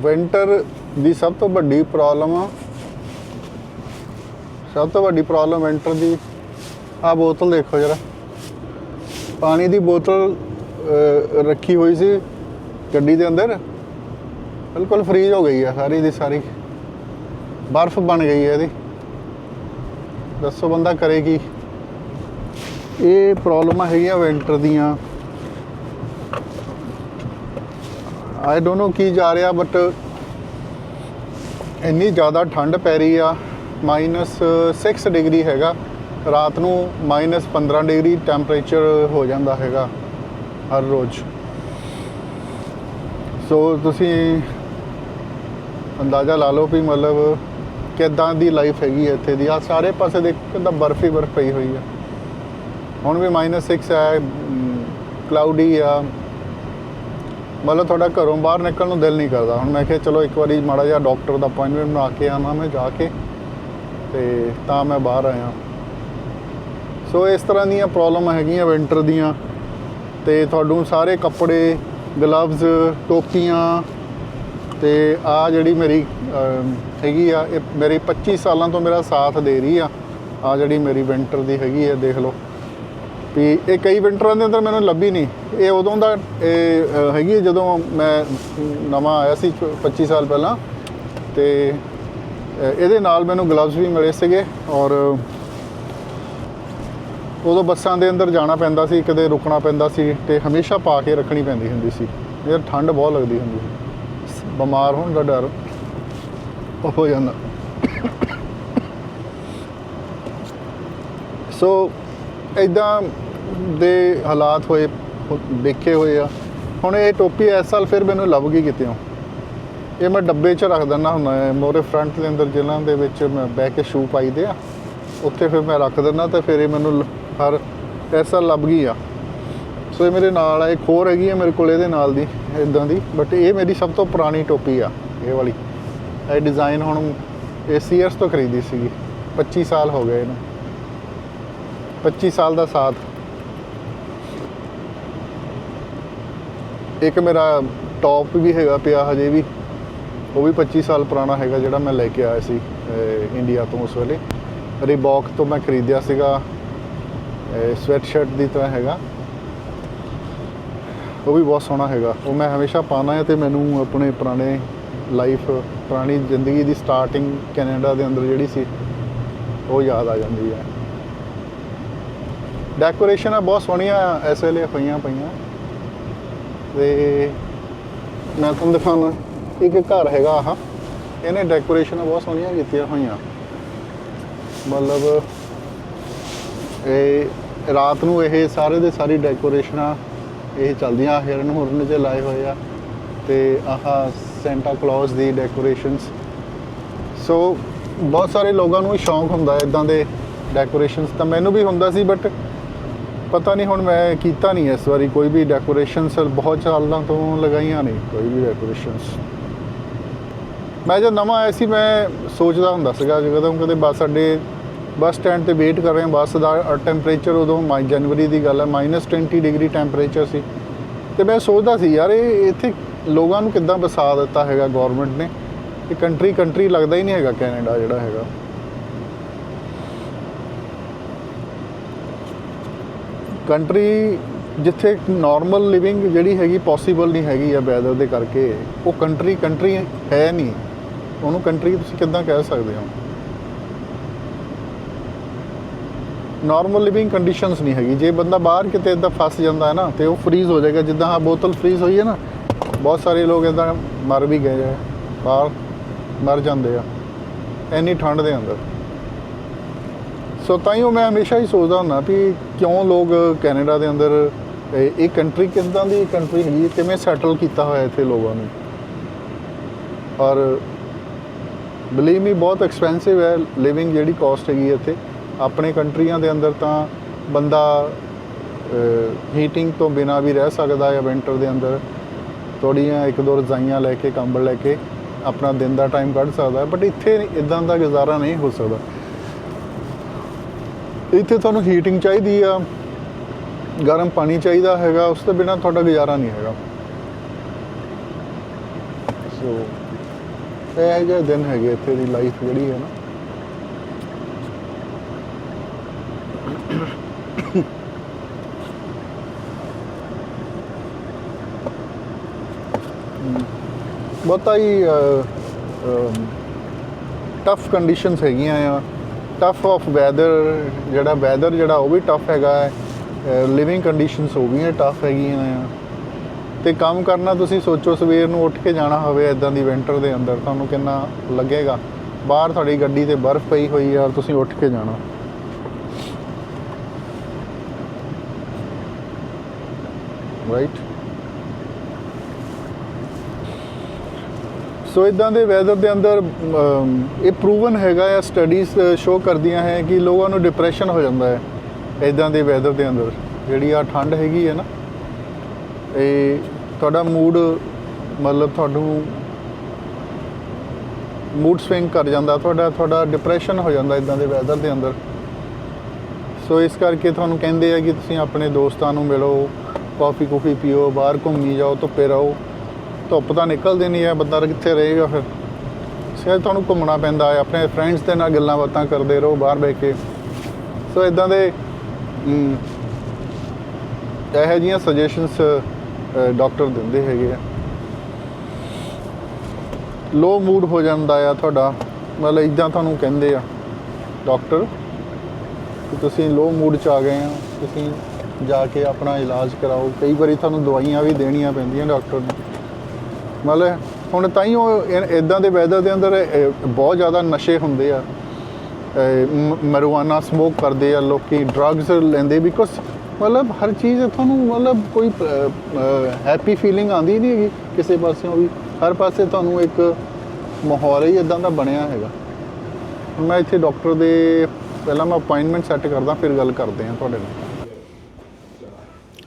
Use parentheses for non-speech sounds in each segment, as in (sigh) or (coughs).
Winter ਦੀ ਸਭ ਤੋਂ ਵੱਡੀ ਪ੍ਰੋਬਲਮ ਸਭ ਤੋਂ ਵੱਡੀ ਪ੍ਰੋਬਲਮ ਵਿੰਟਰ ਦੀ, ਆ ਬੋਤਲ ਦੇਖੋ ਜਰਾ। ਪਾਣੀ ਦੀ ਬੋਤਲ ਰੱਖੀ ਹੋਈ ਸੀ ਗੱਡੀ ਦੇ ਅੰਦਰ। ਬਿਲਕੁਲ ਫ੍ਰੀਜ਼ ਹੋ ਗਈ ਆ ਸਾਰੀ ਦੀ ਸਾਰੀ। ਬਰਫ਼ ਬਣ ਗਈ ਹੈ ਇਹਦੀ। ਦੱਸੋ ਬੰਦਾ ਕਰੇ ਕੀ। ਇਹ ਪ੍ਰੋਬਲਮਾਂ ਹੈਗੀਆਂ ਵਿੰਟਰ ਦੀਆਂ। ਆਈ ਡੋਨਟ ਨੋ ਕੀ ਜਾ ਰਿਹਾ ਬਟ ਇੰਨੀ ਜ਼ਿਆਦਾ ਠੰਡ ਪੈ ਰਹੀ ਆ -6 ਡਿਗਰੀ ਹੈਗਾ। ਰਾਤ ਨੂੰ -15 ਡਿਗਰੀ ਟੈਂਪਰੇਚਰ ਹੋ ਜਾਂਦਾ ਹੈਗਾ ਹਰ ਰੋਜ਼। ਸੋ ਤੁਸੀਂ ਅੰਦਾਜ਼ਾ ਲਾ ਲਓ ਵੀ ਮਤਲਬ ਕਿੱਦਾਂ ਦੀ ਲਾਈਫ ਹੈਗੀ ਹੈ ਇੱਥੇ ਦੀ। ਆ ਸਾਰੇ ਪਾਸੇ ਦੇਖੋ, ਕਿੱਦਾਂ ਬਰਫ ਹੀ ਬਰਫ ਪਈ ਹੋਈ ਆ। ਹੁਣ ਵੀ -6 ਹੈ ਕਲਾਉਡੀ ਆ। ਮਤਲਬ ਤੁਹਾਡਾ ਘਰੋਂ ਬਾਹਰ ਨਿਕਲਣ ਨੂੰ ਦਿਲ ਨਹੀਂ ਕਰਦਾ। ਹੁਣ ਮੈਂ ਕਿਹਾ ਚਲੋ ਇੱਕ ਵਾਰੀ ਮਾੜਾ ਜਿਹਾ ਡਾਕਟਰ ਦਾ ਅਪਾਇੰਟਮੈਂਟ ਬਣਾ ਕੇ ਆਣਾ ਮੈਂ ਜਾ ਕੇ ਤੇ ਤਾਂ ਮੈਂ ਬਾਹਰ ਆਇਆ। ਸੋ ਇਸ ਤਰ੍ਹਾਂ ਦੀਆਂ ਪ੍ਰੋਬਲਮ ਹੈਗੀਆਂ ਵਿੰਟਰ ਦੀਆਂ ਤੇ ਤੁਹਾਨੂੰ ਸਾਰੇ ਕੱਪੜੇ ਗਲਵਜ਼ ਟੋਪੀਆਂ ਤੇ ਆ ਜਿਹੜੀ ਮੇਰੀ ਹੈਗੀ ਆ, ਇਹ ਮੇਰੇ 25 ਸਾਲਾਂ ਤੋਂ ਮੇਰਾ ਸਾਥ ਦੇ ਰਹੀ ਆ। ਆ ਜਿਹੜੀ ਮੇਰੀ ਵਿੰਟਰ ਦੀ ਹੈਗੀ ਆ, ਦੇਖ ਲਓ। ਵੀ ਇਹ ਕਈ ਵਿੰਟਰਾਂ ਦੇ ਅੰਦਰ ਮੈਨੂੰ ਲੱਭੀ ਨਹੀਂ। ਇਹ ਉਦੋਂ ਦਾ, ਇਹ ਹੈਗੀ ਜਦੋਂ ਮੈਂ ਨਵਾਂ ਆਇਆ ਸੀ 25 ਸਾਲ ਪਹਿਲਾਂ ਤੇ ਇਹਦੇ ਨਾਲ ਮੈਨੂੰ ਗਲਵਜ਼ ਵੀ ਮਿਲੇ ਸੀਗੇ ਔਰ ਉਦੋਂ ਬੱਸਾਂ ਦੇ ਅੰਦਰ ਜਾਣਾ ਪੈਂਦਾ ਸੀ, ਕਦੇ ਰੁਕਣਾ ਪੈਂਦਾ ਸੀ ਤੇ ਹਮੇਸ਼ਾ ਪਾ ਕੇ ਰੱਖਣੀ ਪੈਂਦੀ ਹੁੰਦੀ ਸੀ। ਯਾਰ ਠੰਡ ਬਹੁਤ ਲੱਗਦੀ ਹੁੰਦੀ ਸੀ। ਬਿਮਾਰ ਹੋਣ ਦਾ ਡਰ ਹੋ ਜਾਂਦਾ। (coughs) ਸੋ ਇਦਾਂ ਦੇ ਹਾਲਾਤ ਹੋਏ ਦੇਖੇ ਹੋਏ ਆ। ਹੁਣ ਇਹ ਟੋਪੀ ਇਸ ਸਾਲ ਫਿਰ ਮੈਨੂੰ ਲੱਭ ਗਈ ਕਿਤੇੋਂ ਇਹ ਮੈਂ ਡੱਬੇ 'ਚ ਰੱਖ ਦਿੰਦਾ ਹੁੰਦਾ, ਮੋਰੇ ਫਰੰਟ ਦੇ ਅੰਦਰ ਜਿਨ੍ਹਾਂ ਦੇ ਵਿੱਚ ਮੈਂ ਬਹਿ ਕੇ ਸ਼ੂ ਪਾਈਦੇ ਆ। ਉੱਥੇ ਫਿਰ ਮੈਂ ਰੱਖ ਦਿੰਦਾ ਤੇ ਫਿਰ ਇਹ ਮੈਨੂੰ ਲ- ਹਰ, ਇਸ ਸਾਲ ਲੱਭ ਗਈ ਆ। ਸੋ ਇਹ ਮੇਰੇ ਨਾਲ ਆ ਇੱਕ ਹੋਰ ਹੈਗੀ ਆ ਮੇਰੇ ਕੋਲ, ਇਹਦੇ ਨਾਲ ਦੀ ਇਦਾਂ ਦੀ। ਬਟ ਇਹ ਮੇਰੀ ਸਭ ਤੋਂ ਪੁਰਾਣੀ ਟੋਪੀ ਆ, ਇਹ ਵਾਲੀ। ਇਹ ਡਿਜ਼ਾਈਨ ਹੁਣ ਇਹ ਸੀਅਰਸ ਤੋਂ ਖਰੀਦੀ ਸੀਗੀ 25 ਸਾਲ ਹੋ ਗਏ ਇਹਨੂੰ। 25 ਸਾਲ ਦਾ ਸਾਥ। ਇੱਕ ਮੇਰਾ ਟੌਪ ਵੀ ਹੈਗਾ ਪਿਆ ਹਜੇ ਵੀ। ਉਹ ਵੀ 25 ਸਾਲ ਪੁਰਾਣਾ ਹੈਗਾ ਜਿਹੜਾ ਮੈਂ ਲੈ ਕੇ ਆਇਆ ਸੀ ਇੰਡੀਆ ਤੋਂ ਉਸ ਵੇਲੇ। ਰੀਬੌਕ ਤੋਂ ਮੈਂ ਖਰੀਦਿਆ ਸੀਗਾ ਸਵੈਟ ਸ਼ਰਟ ਦੀ ਤਰ੍ਹਾਂ ਹੈਗਾ। ਉਹ ਵੀ ਬਹੁਤ ਸੋਹਣਾ ਹੈਗਾ। ਉਹ ਮੈਂ ਹਮੇਸ਼ਾ ਪਾਣਾ ਹੈ ਤੇ ਮੈਨੂੰ ਆਪਣੇ ਪੁਰਾਣੇ ਲਾਈਫ ਪੁਰਾਣੀ ਜ਼ਿੰਦਗੀ ਦੀ ਸਟਾਰਟਿੰਗ ਕੈਨੇਡਾ ਦੇ ਅੰਦਰ ਜਿਹੜੀ ਸੀ, ਉਹ ਯਾਦ ਆ ਜਾਂਦੀ ਹੈ। ਡੈਕੋਰੇਸ਼ਨ ਆ, ਬਹੁਤ ਸੋਹਣੀਆਂ ਇਸ ਵੇਲੇ ਪਈਆਂ ਪਈਆਂ। ਤੇ ਮੈਂ ਤੁਹਾਨੂੰ ਦਿਖਾਉਣਾ, ਇੱਕ ਘਰ ਹੈਗਾ ਆਹ। ਇਹਨੇ ਡੈਕੋਰੇਸ਼ਨ ਬਹੁਤ ਸੋਹਣੀਆਂ ਕੀਤੀਆਂ ਹੋਈਆਂ। ਮਤਲਬ ਇਹ ਰਾਤ ਨੂੰ ਇਹ ਸਾਰੇ ਦੇ ਸਾਰੀ ਡੈਕੋਰੇਸ਼ਨਾਂ ਇਹ ਚੱਲਦੀਆਂ, ਹਿਰਨ ਹੁਰਨ ਚ ਲਾਏ ਹੋਏ ਆ। ਤੇ ਆਹ ਸੈਂਟਾ ਕਲੌਸ ਦੀ ਡੈਕੋਰੇਸ਼ਨਸ ਸੋ ਬਹੁਤ ਸਾਰੇ ਲੋਕਾਂ ਨੂੰ ਸ਼ੌਂਕ ਹੁੰਦਾ ਹੈ ਇਦਾਂ ਦੇ ਡੈਕੋਰੇਸ਼ਨਸ ਤਾਂ ਮੈਨੂੰ ਵੀ ਹੁੰਦਾ ਸੀ ਬਟ ਪਤਾ ਨਹੀਂ ਹੁਣ ਮੈਂ ਕੀਤਾ ਨਹੀਂ ਇਸ ਵਾਰੀ ਕੋਈ ਵੀ ਡੈਕੋਰੇਸ਼ਨਸ ਬਹੁਤ ਸਾਲਾਂ ਤੋਂ ਲਗਾਈਆਂ ਨਹੀਂ ਕੋਈ ਵੀ ਡੈਕੋਰੇਸ਼ਨਸ ਮੈਂ ਜਦ ਨਵਾਂ ਆਇਆ ਸੀ, ਮੈਂ ਸੋਚਦਾ ਹੁੰਦਾ ਸੀਗਾ ਜਦੋਂ ਕਦੇ ਬੱਸ ਸਾਡੇ ਬੱਸ ਸਟੈਂਡ ਤੇ ਵੇਟ ਕਰ ਰਹੇ ਹਾਂ, ਬੱਸ ਦਾ ਟੈਂਪਰੇਚਰ ਉਦੋਂ ਮਾਈ ਜਨਵਰੀ ਦੀ ਗੱਲ ਹੈ -20 ਡਿਗਰੀ ਟੈਂਪਰੇਚਰ ਸੀ। ਤੇ ਮੈਂ ਸੋਚਦਾ ਸੀ, ਯਾਰ, ਇਹ ਇੱਥੇ ਲੋਕਾਂ ਨੂੰ ਕਿੱਦਾਂ ਵਸਾ ਦਿੱਤਾ ਹੈਗਾ ਗਵਰਨਮੈਂਟ ਨੇ? ਇਹ ਕੰਟਰੀ ਕੰਟਰੀ ਲੱਗਦਾ ਹੀ ਨਹੀਂ ਹੈਗਾ, ਕੈਨੇਡਾ ਜਿਹੜਾ ਹੈਗਾ। ਕੰਟਰੀ ਜਿੱਥੇ ਨਾਰਮਲ ਲਿਵਿੰਗ ਜਿਹੜੀ ਹੈਗੀ ਪੋਸੀਬਲ ਨਹੀਂ ਹੈਗੀ ਆ ਵੈਦਰ ਦੇ ਕਰਕੇ, ਉਹ ਕੰਟਰੀ ਕੰਟਰੀ ਹੈ ਨਹੀਂ। ਉਹਨੂੰ ਕੰਟਰੀ ਤੁਸੀਂ ਕਿੱਦਾਂ ਕਹਿ ਸਕਦੇ ਹੋ? ਨਾਰਮਲ ਲਿਵਿੰਗ ਕੰਡੀਸ਼ਨਸ ਨਹੀਂ ਹੈਗੀ। ਜੇ ਬੰਦਾ ਬਾਹਰ ਕਿਤੇ ਇਦਾਂ ਫਸ ਜਾਂਦਾ ਹੈ ਨਾ, ਤੇ ਉਹ ਫਰੀਜ਼ ਹੋ ਜਾਏਗਾ। ਜਿੱਦਾਂ ਆ ਬੋਤਲ ਫਰੀਜ਼ ਹੋਈ ਹੈ ਨਾ, ਬਹੁਤ ਸਾਰੇ ਲੋਕ ਇਦਾਂ ਮਰ ਵੀ ਗਏ ਆ, ਬਾਹਰ ਮਰ ਜਾਂਦੇ ਆ ਇੰਨੀ ਠੰਡ ਦੇ ਅੰਦਰ। ਸੋ ਤਾਂ ਹੀ ਉਹ ਮੈਂ ਹਮੇਸ਼ਾ ਹੀ ਸੋਚਦਾ ਹੁੰਦਾ ਵੀ ਕਿਉਂ ਲੋਕ ਕੈਨੇਡਾ ਦੇ ਅੰਦਰ ਇਹ ਕੰਟਰੀ ਕਿੱਦਾਂ ਦੀ ਕੰਟਰੀ ਹੈਗੀ ਹੈ, ਕਿਵੇਂ ਸੈਟਲ ਕੀਤਾ ਹੋਇਆ ਇੱਥੇ ਲੋਕਾਂ ਨੂੰ। ਔਰ ਬਲੀਵ ਮੀ ਬਹੁਤ ਐਕਸਪੈਂਸਿਵ ਹੈ ਲਿਵਿੰਗ ਜਿਹੜੀ ਕਾਸਟ ਹੈਗੀ ਇੱਥੇ। ਆਪਣੇ ਕੰਟਰੀਆਂ ਦੇ ਅੰਦਰ ਤਾਂ ਬੰਦਾ ਹੀਟਿੰਗ ਤੋਂ ਬਿਨਾ ਵੀ ਰਹਿ ਸਕਦਾ ਹੈ ਵਿੰਟਰ ਦੇ ਅੰਦਰ। ਥੋੜ੍ਹੀਆਂ ਇੱਕ ਦੋ ਰਜ਼ਾਈਆਂ ਲੈ ਕੇ ਕੰਬਲ ਲੈ ਕੇ ਆਪਣਾ ਦਿਨ ਦਾ ਟਾਈਮ ਕੱਢ ਸਕਦਾ ਬਟ ਇੱਥੇ ਇਦਾਂ ਦਾ ਗੁਜ਼ਾਰਾ ਨਹੀਂ ਹੋ ਸਕਦਾ। ਇੱਥੇ ਤੁਹਾਨੂੰ ਹੀਟਿੰਗ ਚਾਹੀਦੀ ਆ, ਗਰਮ ਪਾਣੀ ਚਾਹੀਦਾ ਹੈਗਾ, ਉਸ ਤੋਂ ਬਿਨਾ ਤੁਹਾਡਾ ਗੁਜ਼ਾਰਾ ਨਹੀਂ ਹੈਗਾ। ਸੋ ਇਹ ਜਿਹੇ ਦਿਨ ਹੈਗੇ ਇੱਥੇ ਦੀ ਲਾਈਫ ਜਿਹੜੀ ਹੈ ਨਾ। (coughs) ਬਹੁਤਾ ਹੀ ਟਫ ਕੰਡੀਸ਼ਨਸ ਹੈਗੀਆਂ ਆ। ਟਫ ਆਫ ਵੈਦਰ ਜਿਹੜਾ ਵੈਦਰ ਜਿਹੜਾ ਉਹ ਵੀ ਟਫ ਹੈਗਾ ਹੈ ਲਿਵਿੰਗ ਕੰਡੀਸ਼ਨਸ ਉਹ ਵੀ ਟਫ ਹੈਗੀਆਂ ਆ ਤੇ ਕੰਮ ਕਰਨਾ ਤੁਸੀਂ ਸੋਚੋ ਸਵੇਰ ਨੂੰ ਉੱਠ ਕੇ ਜਾਣਾ ਹੋਵੇ ਇਦਾਂ ਦੀ ਵਿੰਟਰ ਦੇ ਅੰਦਰ, ਤੁਹਾਨੂੰ ਕਿੰਨਾ ਲੱਗੇਗਾ? ਬਾਹਰ ਤੁਹਾਡੀ ਗੱਡੀ ਤੇ ਬਰਫ਼ ਪਈ ਹੋਈ ਆ ਔਰ ਤੁਸੀਂ ਉੱਠ ਕੇ ਜਾਣਾ। ਰਾਈਟ ਸੋ ਇਦਾਂ ਦੇ ਵੈਦਰ ਦੇ ਅੰਦਰ ਇਹ ਪ੍ਰੂਵਨ ਹੈਗਾ ਆ ਸਟੱਡੀਜ਼ ਸ਼ੋ ਕਰਦੀਆਂ ਹੈ ਕਿ ਲੋਕਾਂ ਨੂੰ ਡਿਪਰੈਸ਼ਨ ਹੋ ਜਾਂਦਾ ਹੈ, ਇਦਾਂ ਦੇ ਵੈਦਰ ਦੇ ਅੰਦਰ। ਜਿਹੜੀ ਆ ਠੰਡ ਹੈਗੀ ਹੈ ਨਾ, ਇਹ ਤੁਹਾਡਾ ਮੂਡ ਮਤਲਬ ਤੁਹਾਨੂੰ ਮੂਡ ਸਵਿੰਗ ਕਰ ਜਾਂਦਾ, ਤੁਹਾਡਾ ਤੁਹਾਡਾ ਡਿਪਰੈਸ਼ਨ ਹੋ ਜਾਂਦਾ ਇਦਾਂ ਦੇ ਵੈਦਰ ਦੇ ਅੰਦਰ। ਸੋ ਇਸ ਕਰਕੇ ਤੁਹਾਨੂੰ ਕਹਿੰਦੇ ਆ ਕਿ ਤੁਸੀਂ ਆਪਣੇ ਦੋਸਤਾਂ ਨੂੰ ਮਿਲੋ ਕਾਫੀ ਕੁਫੀ ਪੀਓ, ਬਾਹਰ ਘੁੰਮੀ ਜਾਓ, ਧੁੱਪੇ ਰਹੋ। ਧੁੱਪ ਤਾਂ ਨਿਕਲਦੀ ਨਹੀਂ ਹੈ, ਬੰਦਾ ਕਿੱਥੇ ਰਹੇਗਾ ਫਿਰ? ਸ਼ਾਇਦ ਤੁਹਾਨੂੰ ਘੁੰਮਣਾ ਪੈਂਦਾ ਹੈ, ਆਪਣੇ ਫਰੈਂਡਸ ਦੇ ਨਾਲ ਗੱਲਾਂ ਬਾਤਾਂ ਕਰਦੇ ਰਹੋ, ਬਾਹਰ ਬੈ ਕੇ। ਸੋ ਇਦਾਂ ਦੇ ਇਹੋ ਜਿਹੀਆਂ ਸੁਜੈਸ਼ਨਸ ਡਾਕਟਰ ਦਿੰਦੇ ਹੈਗੇ ਆ। ਲੋ ਮੂਡ ਹੋ ਜਾਂਦਾ ਆ ਤੁਹਾਡਾ। ਮਤਲਬ ਇਦਾਂ ਤੁਹਾਨੂੰ ਕਹਿੰਦੇ ਆ ਡਾਕਟਰ ਕਿ ਤੁਸੀਂ ਲੋ ਮੂਡ ਚ ਆ ਗਏ ਆ, ਤੁਸੀਂ ਜਾ ਕੇ ਆਪਣਾ ਇਲਾਜ ਕਰਾਓ। ਕਈ ਵਾਰੀ ਤੁਹਾਨੂੰ ਦਵਾਈਆਂ ਵੀ ਦੇਣੀਆਂ ਪੈਂਦੀਆਂ ਡਾਕਟਰ ਨੂੰ। ਮਤਲਬ ਹੁਣ ਤਾਂ ਹੀ ਉਹ ਇਦਾਂ ਦੇ ਵੈਦਰ ਦੇ ਅੰਦਰ ਬਹੁਤ ਜ਼ਿਆਦਾ ਨਸ਼ੇ ਹੁੰਦੇ ਆ। ਮਰਵਾਨਾ ਸਮੋਕ ਕਰਦੇ ਆ ਲੋਕੀ ਡਰੱਗਸ ਲੈਂਦੇ ਬਿਕੋਜ਼ ਮਤਲਬ ਹਰ ਚੀਜ਼ ਤੁਹਾਨੂੰ ਮਤਲਬ ਕੋਈ ਹੈਪੀ ਫੀਲਿੰਗ ਆਉਂਦੀ ਨਹੀਂ ਹੈਗੀ ਕਿਸੇ ਪਾਸਿਓਂ ਵੀ। ਹਰ ਪਾਸੇ ਤੁਹਾਨੂੰ ਇੱਕ ਮਾਹੌਲ ਹੀ ਇਦਾਂ ਦਾ ਬਣਿਆ ਹੈਗਾ। ਮੈਂ ਇੱਥੇ ਡਾਕਟਰ ਦੇ, ਪਹਿਲਾਂ ਮੈਂ ਅਪਾਇੰਟਮੈਂਟ ਸੈੱਟ ਕਰਦਾ, ਫਿਰ ਗੱਲ ਕਰਦੇ ਹਾਂ ਤੁਹਾਡੇ ਨਾਲ।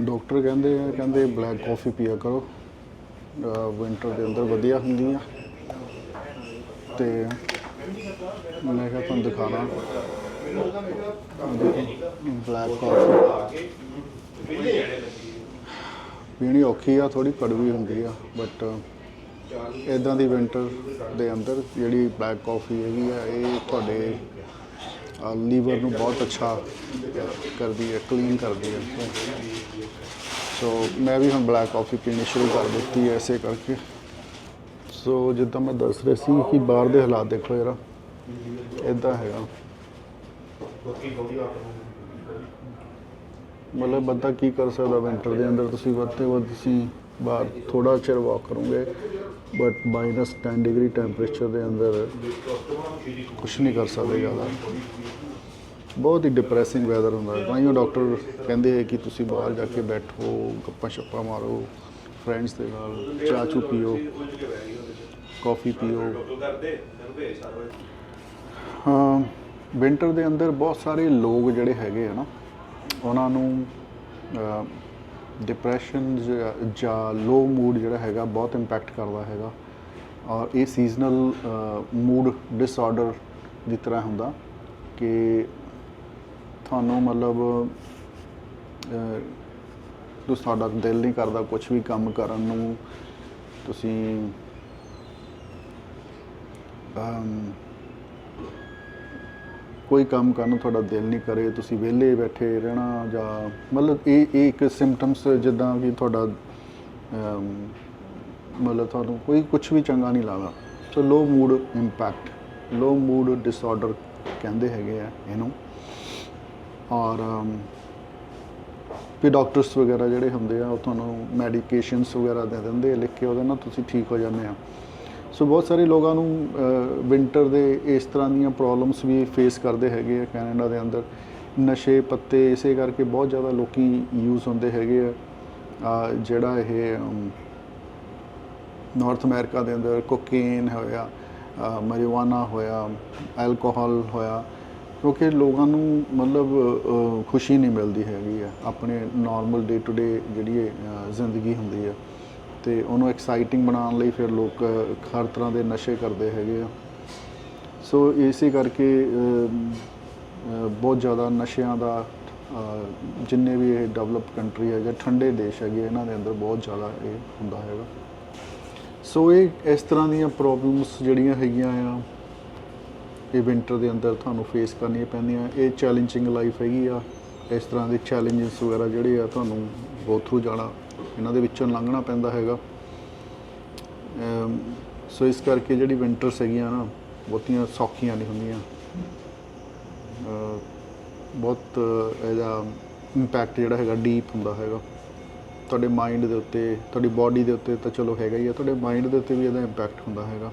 ਡਾਕਟਰ ਕਹਿੰਦੇ ਆ, ਕਹਿੰਦੇ ਬਲੈਕ ਕਾਫੀ ਪੀਆ ਕਰੋ। ਵਿੰਟਰ ਦੇ ਅੰਦਰ ਵਧੀਆ ਹੁੰਦੀ ਆ। ਤੇ ਮੈਂ ਕਿਹਾ ਤੁਹਾਨੂੰ ਦਿਖਾਣਾ ਬਲੈਕ ਕਾਫੀ ਪੀਣੀ ਔਖੀ ਆ ਥੋੜੀ ਕੜਵੀ ਹੁੰਦੀ ਆ ਬਟ ਇਦਾਂ ਦੀ ਵਿੰਟਰ ਦੇ ਅੰਦਰ ਜਿਹੜੀ ਬਲੈਕ ਕਾਫੀ ਹੈਗੀ ਆ, ਇਹ ਤੁਹਾਡੇ ਲੀਵਰ ਨੂੰ ਬਹੁਤ ਅੱਛਾ ਕਰਦੀ ਹੈ ਕਲੀਨ ਕਰਦੀ ਹੈ ਸੋ ਮੈਂ ਵੀ ਹੁਣ ਬਲੈਕ ਕਾਫੀ ਪੀਣੀ ਸ਼ੁਰੂ ਕਰ ਦਿੱਤੀ ਹੈ ਐਸੇ ਕਰਕੇ। ਸੋ ਜਿੱਦਾਂ ਮੈਂ ਦੱਸ ਰਿਹਾ ਸੀ ਕਿ ਬਾਹਰ ਦੇ ਹਾਲਾਤ ਦੇਖੋ ਯਾਰ ਇਦਾਂ ਹੈਗਾ। ਮਤਲਬ ਬੰਦਾ ਕੀ ਕਰ ਸਕਦਾ ਵਿੰਟਰ ਦੇ ਅੰਦਰ? ਤੁਸੀਂ ਵੱਧ ਤੋਂ ਵੱਧ ਤੁਸੀਂ ਬਾਹਰ ਥੋੜਾ ਚਿਰ ਵਾਕ ਕਰੋਗੇ ਬਟ ਮਾਈਨਸ 10 ਡਿਗਰੀ ਟੈਂਪਰੇਚਰ ਦੇ ਅੰਦਰ ਕੁਝ ਨਹੀਂ ਕਰ ਸਕਦੇ ਜ਼ਿਆਦਾ। ਬਹੁਤ ਹੀ ਡਿਪਰੈਸਿੰਗ ਵੈਦਰ ਹੁੰਦਾ ਹੈ। ਤਾਂ ਹੀ ਉਹ ਡਾਕਟਰ ਕਹਿੰਦੇ ਹੈ ਕਿ ਤੁਸੀਂ ਬਾਹਰ ਜਾ ਕੇ ਬੈਠੋ, ਗੱਪਾਂ ਸ਼ੱਪਾਂ ਮਾਰੋ ਫਰੈਂਡਸ ਦੇ ਨਾਲ ਚਾਹ ਚੂ ਪੀਓ ਕਾਫੀ ਪੀਓ। ਹਾਂ ਵਿੰਟਰ ਦੇ ਅੰਦਰ ਬਹੁਤ ਸਾਰੇ ਲੋਕ ਜਿਹੜੇ ਹੈਗੇ ਆ ਨਾ, ਉਹਨਾਂ ਨੂੰ ਡਿਪਰੈਸ਼ਨ ਜਾਂ ਲੋ ਮੂਡ ਜਿਹੜਾ ਹੈਗਾ ਬਹੁਤ ਇੰਪੈਕਟ ਕਰਦਾ ਹੈਗਾ। ਔਰ ਇਹ ਸੀਜ਼ਨਲ ਮੂਡ ਡਿਸਆਰਡਰ ਦੀ ਤਰ੍ਹਾਂ ਹੁੰਦਾ ਕਿ ਤੁਹਾਨੂੰ ਮਤਲਬ ਅਹ, ਤੁਸੀਂ ਤੁਹਾਡਾ ਦਿਲ ਨਹੀਂ ਕਰਦਾ ਕੁਝ ਵੀ ਕੰਮ ਕਰਨ ਨੂੰ ਤੁਸੀਂ ਅਮ, ਕੋਈ ਕੰਮ ਕਰਨ ਨੂੰ ਤੁਹਾਡਾ ਦਿਲ ਨਹੀਂ ਕਰੇ ਤੁਸੀਂ ਵਿਹਲੇ ਬੈਠੇ ਰਹਿਣਾ ਜਾਂ ਮਤਲਬ ਇਹ ਇਹ ਇੱਕ ਸਿੰਪਟਮਸ ਜਿੱਦਾਂ ਕਿ ਤੁਹਾਡਾ ਅਮ, ਮਤਲਬ ਤੁਹਾਨੂੰ ਕੋਈ ਕੁਝ ਵੀ ਚੰਗਾ ਨਹੀਂ ਲੱਗਦਾ। So low mood impact low mood disorder ਕਹਿੰਦੇ ਹੈਗੇ ਆ ਇਹਨੂੰ। ਔਰ ਵੀ ਡਾਕਟਰਸ ਵਗੈਰਾ ਜਿਹੜੇ ਹੁੰਦੇ ਆ, ਉਹ ਤੁਹਾਨੂੰ ਮੈਡੀਕੇਸ਼ਨਸ ਵਗੈਰਾ ਦੇ ਦਿੰਦੇ ਆ, ਲਿਖ ਕੇ ਉਹਦੇ ਨਾਲ ਤੁਸੀਂ ਠੀਕ ਹੋ ਜਾਂਦੇ ਆ। ਸੋ ਬਹੁਤ ਸਾਰੇ ਲੋਕਾਂ ਨੂੰ ਵਿੰਟਰ ਦੇ ਇਸ ਤਰ੍ਹਾਂ ਦੀਆਂ ਪ੍ਰੋਬਲਮਸ ਵੀ ਫੇਸ ਕਰਦੇ ਹੈਗੇ ਆ ਕੈਨੇਡਾ ਦੇ ਅੰਦਰ। ਨਸ਼ੇ, ਪੱਤੇ, ਇਸੇ ਕਰਕੇ ਬਹੁਤ ਜ਼ਿਆਦਾ ਲੋਕੀ ਯੂਜ਼ ਹੁੰਦੇ ਹੈਗੇ ਆ। ਜਿਹੜਾ ਇਹ ਨਾਰਥ ਅਮਰੀਕਾ ਦੇ ਅੰਦਰ ਕੋਕੇਨ ਹੋਇਆ ਮਰੀਵਾਨਾ ਹੋਇਆ ਐਲਕੋਹਲ ਹੋਇਆ ਕਿਉਂਕਿ ਲੋਕਾਂ ਨੂੰ ਮਤਲਬ ਖੁਸ਼ੀ ਨਹੀਂ ਮਿਲਦੀ ਹੈਗੀ ਆ ਆਪਣੇ ਨਾਰਮਲ ਡੇ ਟੂ ਡੇ ਜਿਹੜੀ ਇਹ, ਜ਼ਿੰਦਗੀ ਹੁੰਦੀ ਆ। ਤੇ ਉਹਨੂੰ ਐਕਸਾਈਟਿੰਗ ਬਣਾਉਣ ਲਈ ਫਿਰ ਲੋਕ ਹਰ ਤਰ੍ਹਾਂ ਦੇ ਨਸ਼ੇ ਕਰਦੇ ਹੈਗੇ ਆ। ਸੋ ਇਸੇ ਕਰਕੇ ਬਹੁਤ ਜ਼ਿਆਦਾ ਨਸ਼ਿਆਂ ਦਾ ਜਿੰਨੇ ਵੀ ਇਹ ਡਿਵੈਲਪ ਕੰਟਰੀ ਹੈ ਜਾਂ ਠੰਡੇ ਦੇਸ਼ ਹੈਗੇ ਇਹਨਾਂ ਦੇ ਅੰਦਰ ਬਹੁਤ ਜ਼ਿਆਦਾ ਇਹ ਹੁੰਦਾ ਹੈਗਾ। ਸੋ ਇਹ ਇਸ ਤਰ੍ਹਾਂ ਦੀਆਂ ਪ੍ਰੋਬਲਮਸ ਜਿਹੜੀਆਂ ਹੈਗੀਆਂ ਆ ਇਹ ਵਿੰਟਰ ਦੇ ਅੰਦਰ ਤੁਹਾਨੂੰ ਫੇਸ ਕਰਨੀਆਂ ਪੈਂਦੀਆਂ। ਇਹ ਚੈਲੰਜਿੰਗ ਲਾਈਫ ਹੈਗੀ ਆ। ਇਸ ਤਰ੍ਹਾਂ ਦੇ ਚੈਲੰਜਸ ਵਗੈਰਾ ਜਿਹੜੇ ਆ ਤੁਹਾਨੂੰ ਗੋ ਥਰੂ ਜਾਣਾ, ਇਹਨਾਂ ਦੇ ਵਿੱਚੋਂ ਲੰਘਣਾ ਪੈਂਦਾ ਹੈਗਾ। ਸੋ ਇਸ ਕਰਕੇ ਜਿਹੜੀ ਵਿੰਟਰਸ ਹੈਗੀਆਂ ਨਾ, ਬਹੁਤੀਆਂ ਸੌਖੀਆਂ ਨਹੀਂ ਹੁੰਦੀਆਂ। ਬਹੁਤ ਇਹਦਾ ਇੰਪੈਕਟ ਜਿਹੜਾ ਹੈਗਾ ਡੀਪ ਹੁੰਦਾ ਹੈਗਾ। ਤੁਹਾਡੇ ਮਾਈਂਡ ਦੇ ਉੱਤੇ, ਤੁਹਾਡੀ ਬਾਡੀ ਦੇ ਉੱਤੇ ਤਾਂ ਚਲੋ ਹੈਗਾ ਹੀ ਆ, ਤੁਹਾਡੇ ਮਾਈਂਡ ਦੇ ਉੱਤੇ ਵੀ ਇਹਦਾ ਇੰਪੈਕਟ ਹੁੰਦਾ ਹੈਗਾ।